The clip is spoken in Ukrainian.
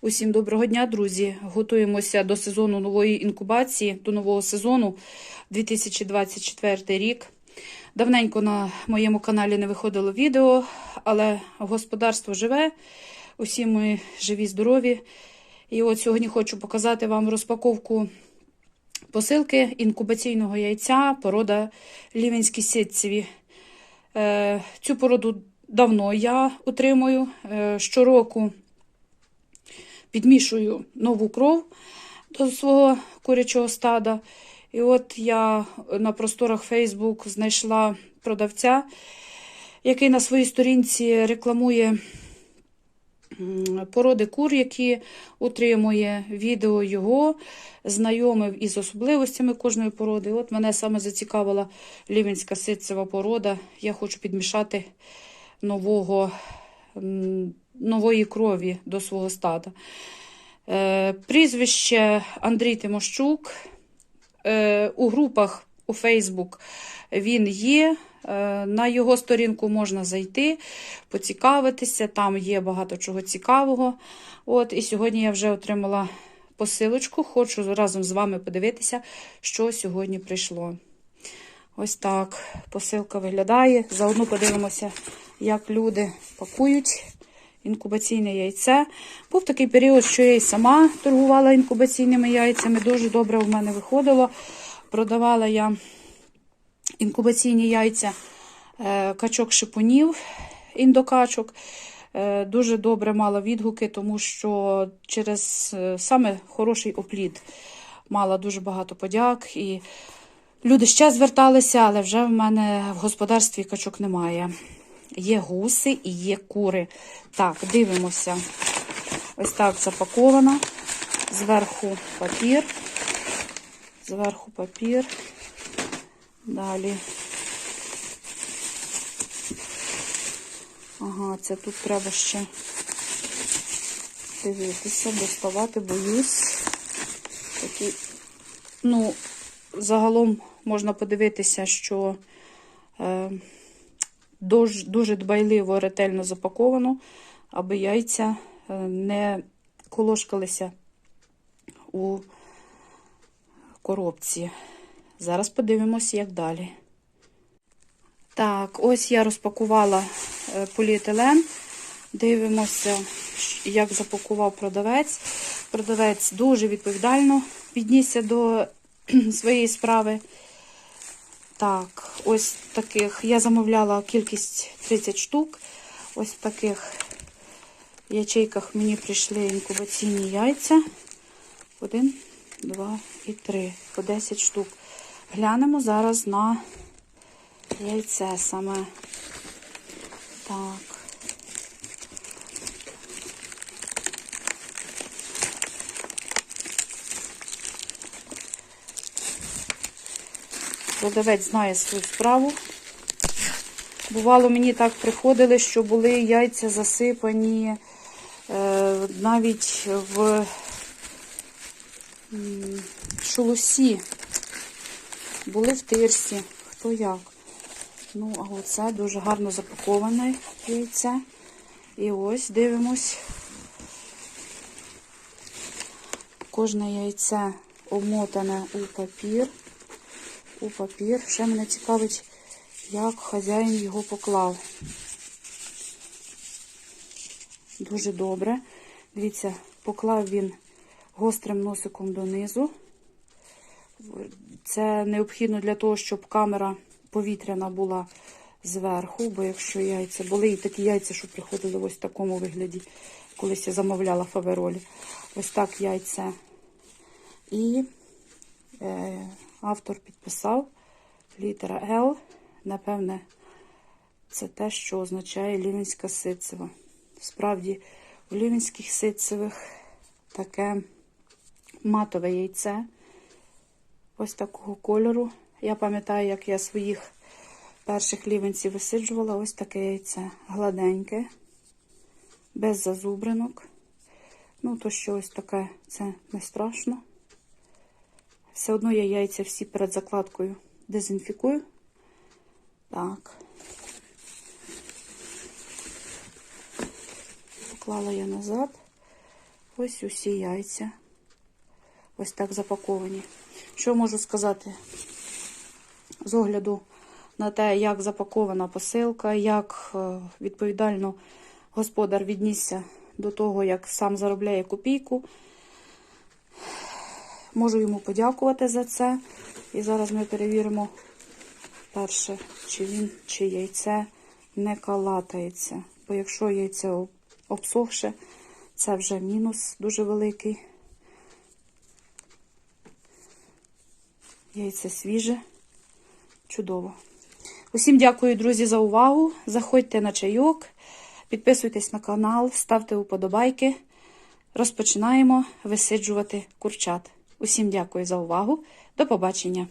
Усім доброго дня, друзі. Готуємося до сезону нової інкубації, до нового сезону 2024 рік. Давненько на моєму каналі не виходило відео, але господарство живе, усі ми живі, здорові. І от сьогодні хочу показати вам розпаковку посилки інкубаційного яйця, порода лівенські ситцеві. Е, Цю породу давно я утримую. Е, Щороку підмішую нову кров до свого курячого стада. І от я на просторах Facebook знайшла продавця, який на своїй сторінці рекламує породи кур, які утримує відео його, знайомив із особливостями кожної породи. От мене саме зацікавила лівенська ситцева порода. Я хочу підмішати нового, нової крові до свого стада. Е, Прізвище Андрій Тимощук. Е, У групах у Фейсбук він є. Е, На його сторінку можна зайти, поцікавитися. Там є багато чого цікавого. От, І сьогодні я вже отримала посилочку. Хочу разом з вами подивитися, що сьогодні прийшло. Ось так посилка виглядає. Заодно подивимося, як люди пакують інкубаційне яйце. Був такий період, що я і сама торгувала інкубаційними яйцями. Дуже добре в мене виходило. Продавала я інкубаційні яйця е, качок шипунів, індокачок. Е, Дуже добре мала відгуки, тому що через е, саме хороший оплід мала дуже багато подяк. І люди ще зверталися, але вже в мене в господарстві качок немає. Є гуси і є кури. Так, дивимося. Ось так запаковано. Зверху папір. Зверху папір. Далі. Ага, це тут треба ще дивитися, доставати, боюсь. Такі, ну, загалом можна подивитися, що е, дуже, дбайливо, ретельно запаковано, аби яйця е, не колошкалися у коробці. Зараз подивимося, як далі. Так, ось я розпакувала е, поліетилен. Дивимося, як запакував продавець. Продавець дуже відповідально піднісся до своєї справи. Так, ось таких. Я замовляла кількість 30 штук. Ось в таких ячейках мені прийшли інкубаційні яйця. Один, два і три. По 10 штук. Глянемо зараз на яйце саме. Так. Продавець знає свою справу. Бувало, мені так приходили, що були яйця засипані е, навіть в шолосі, були в тирсі, хто як. Ну, а оце дуже гарно запаковане яйце. І ось дивимось. Кожне яйце обмотане у папір. У папір. Ще мене цікавить, як хазяїн його поклав. Дуже добре. Дивіться, поклав він гострим носиком донизу. Це необхідно для того, щоб камера повітряна була зверху, бо якщо яйця були і такі яйця, що приходили ось в такому вигляді, колись я замовляла фаверолі. Ось так яйця. І е, автор підписав літера Л. Напевне, це те, що означає лівенська ситцева. Справді, у лівенських ситцевих таке матове яйце. Ось такого кольору. Я пам'ятаю, як я своїх перших лівенців висиджувала. Ось таке яйце гладеньке, без зазубринок. Ну, то що ось таке, це не страшно. Все одно я яйця всі перед закладкою дезінфікую. Так. Поклала я назад. Ось усі яйця. Ось так запаковані. Що можу сказати з огляду на те, як запакована посилка, як е, відповідально господар віднісся до того, як сам заробляє копійку. Можу йому подякувати за це. І зараз ми перевіримо перше, чи він, чи яйце не калатається. Бо якщо яйце обсохше, це вже мінус дуже великий. Яйце свіже. Чудово. Усім дякую, друзі, за увагу. Заходьте на чайок, підписуйтесь на канал, ставте уподобайки. Розпочинаємо висиджувати курчат. Усім дякую за увагу. До побачення.